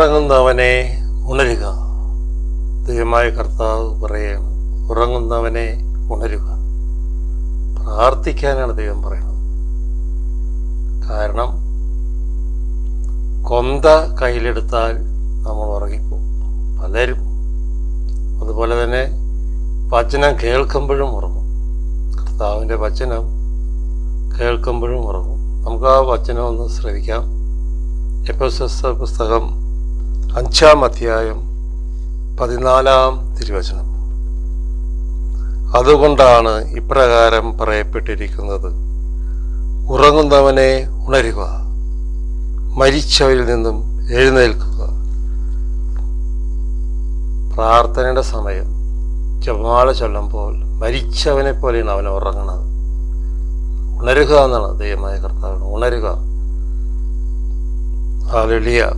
ഉറങ്ങുന്നവനെ ഉണരുക. ദൈവമായ കർത്താവ് പറയുകയാണ് ഉറങ്ങുന്നവനെ ഉണരുക. പ്രാർത്ഥിക്കാനാണ് ദൈവം പറയുന്നത്. കാരണം കൊന്ത കയ്യിലെടുത്താൽ നമ്മൾ ഉറങ്ങിപ്പോകും. പലരും അതുപോലെ തന്നെ വചനം കേൾക്കുമ്പോഴും ഉറങ്ങും. കർത്താവിന്റെ വചനം കേൾക്കുമ്പോഴും ഉറങ്ങും. നമുക്ക് ആ വചനം ഒന്ന് ശ്രവിക്കാം. എപ്പോസസ് പുസ്തകം അഞ്ചാം അധ്യായം പതിനാലാം തിരുവചനം. അതുകൊണ്ടാണ് ഇപ്രകാരം പറയപ്പെട്ടിരിക്കുന്നത്. ഉറങ്ങുന്നവനെ ഉണരുക മരിച്ചവരിൽ നിന്നും എഴുന്നേൽക്കുക. പ്രാർത്ഥനയുടെ സമയം. ജപമാല ചൊല്ലുമ്പോൾ മരിച്ചവനെ പോലെയാണ് അവനെ ഉറങ്ങുന്നത്. ഉണരുക എന്നാണ് ദൈവമായ കർത്താവ് ഉണരുക. ആ ഹാലളിയ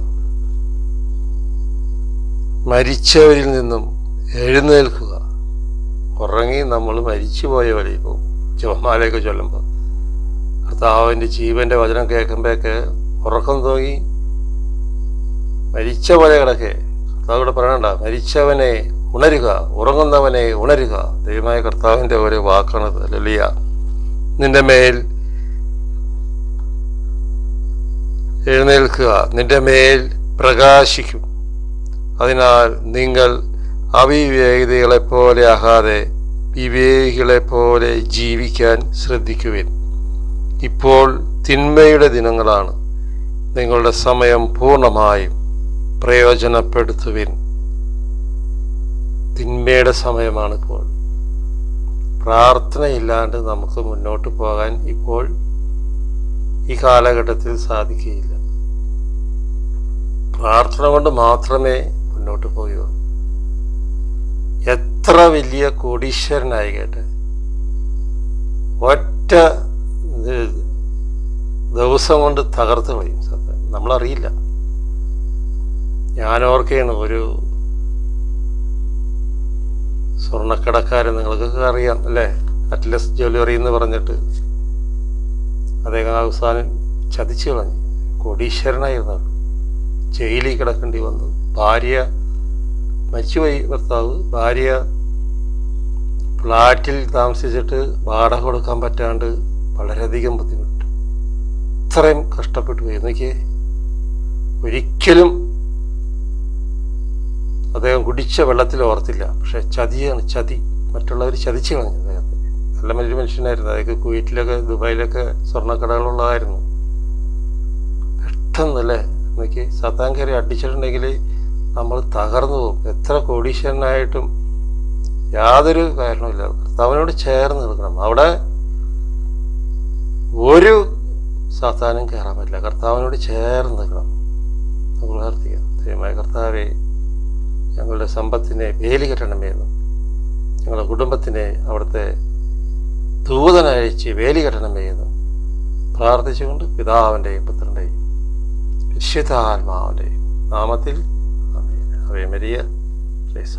മരിച്ചവരിൽ നിന്നും എഴുന്നേൽക്കുക. ഉറങ്ങി നമ്മൾ മരിച്ചു പോയ പോലെ പോകും ജപമാലയൊക്കെ ചൊല്ലുമ്പോൾ കർത്താവിന്റെ ജീവന്റെ വചനം കേൾക്കുമ്പോഴൊക്കെ ഉറക്കം തോങ്ങി മരിച്ച പോലെ കിടക്കെ. കർത്താവിടെ പറയണ്ട മരിച്ചവനെ ഉണരുക ഉറങ്ങുന്നവനെ ഉണരുക. ദൈവമായ കർത്താവിന്റെ ഒരു വാക്കാണത്. ലളിയ നിന്റെ മേൽ എഴുന്നേൽക്കുക. നിന്റെ മേൽ പ്രകാശിക്കും. അതിനാൽ നിങ്ങൾ അവിവേകികളെപ്പോലെ ആകാതെ വിവേകികളെ പോലെ ജീവിക്കാൻ ശ്രദ്ധിക്കുവിൻ. ഇപ്പോൾ തിന്മയുടെ ദിനങ്ങളാണ്. നിങ്ങളുടെ സമയം പൂർണമായും പ്രയോജനപ്പെടുത്തുവിൻ. തിന്മയുടെ സമയമാണ് ഇപ്പോൾ. പ്രാർത്ഥനയില്ലാണ്ട് നമുക്ക് മുന്നോട്ട് പോകാൻ ഇപ്പോൾ ഈ കാലഘട്ടത്തിൽ സാധിക്കുകയില്ല. പ്രാർത്ഥന കൊണ്ട് മാത്രമേ മുന്നോട്ട് പോയോ? എത്ര വലിയ കോടീശ്വരനായിക്കട്ടെ ഒറ്റ ദിവസം കൊണ്ട് തകർത്ത് സത്യം. നമ്മളറിയില്ല. ഞാൻ ഓർക്കുകയാണ് ഒരു സ്വർണക്കടക്കാരൻ നിങ്ങൾക്കൊക്കെ അറിയാം അല്ലേ? അറ്റ്ലസ് ജ്വല്ലറി എന്ന് പറഞ്ഞിട്ട് അദ്ദേഹം അവസാനം ചതിച്ചു കളഞ്ഞു. കോടീശ്വരനായിരുന്നു. ജയിലിൽ കിടക്കേണ്ടി വന്നു. ഭാര്യ മരിച്ചുപോയി ഭർത്താവ്. ഭാര്യ ഫ്ലാറ്റിൽ താമസിച്ചിട്ട് വാടക കൊടുക്കാൻ പറ്റാണ്ട് വളരെയധികം ബുദ്ധിമുട്ട്. ഇത്രയും കഷ്ടപ്പെട്ടു പോയി. എനിക്ക് ഒരിക്കലും അദ്ദേഹം കുടിച്ച വെള്ളത്തിൽ ഓർത്തില്ല. പക്ഷെ ചതിയാണ് ചതി. മറ്റുള്ളവർ ചതിച്ചു കളഞ്ഞു അദ്ദേഹത്തെ. നല്ല വലിയ മനുഷ്യനായിരുന്നു. അതൊക്കെ കുവൈറ്റിലൊക്കെ ദുബായിലൊക്കെ സ്വർണക്കടകളുള്ളതായിരുന്നു. പെട്ടെന്നല്ലേ എന്നൊക്കെ സത്താൻ കയറി അടിച്ചിട്ടുണ്ടെങ്കിൽ നമ്മൾ തകർന്നു പോകും എത്ര കോടീശ്വരനായിട്ടും യാതൊരു കാരണമില്ല അവനോട് ചേർന്ന് നിൽക്കണം. അവിടെ ഒരു സാത്താനും കയറാൻ പറ്റില്ല. കർത്താവിനോട് ചേർന്ന് നിൽക്കണം. നമ്മൾ പ്രാർത്ഥിക്കാം. ദൈവമായ കർത്താവെ ഞങ്ങളുടെ സമ്പത്തിനെ വേലി കെട്ടണമേന്നും ഞങ്ങളുടെ കുടുംബത്തിനെ അവിടുത്തെ ദൂതനയച്ച് വേലി കെട്ടണമേന്നും പ്രാർത്ഥിച്ചുകൊണ്ട് പിതാവിന്റെയും പുത്രന്റെയും വിശുദ്ധാത്മാവിന്റെയും നാമത്തിൽ Ave Maria, please,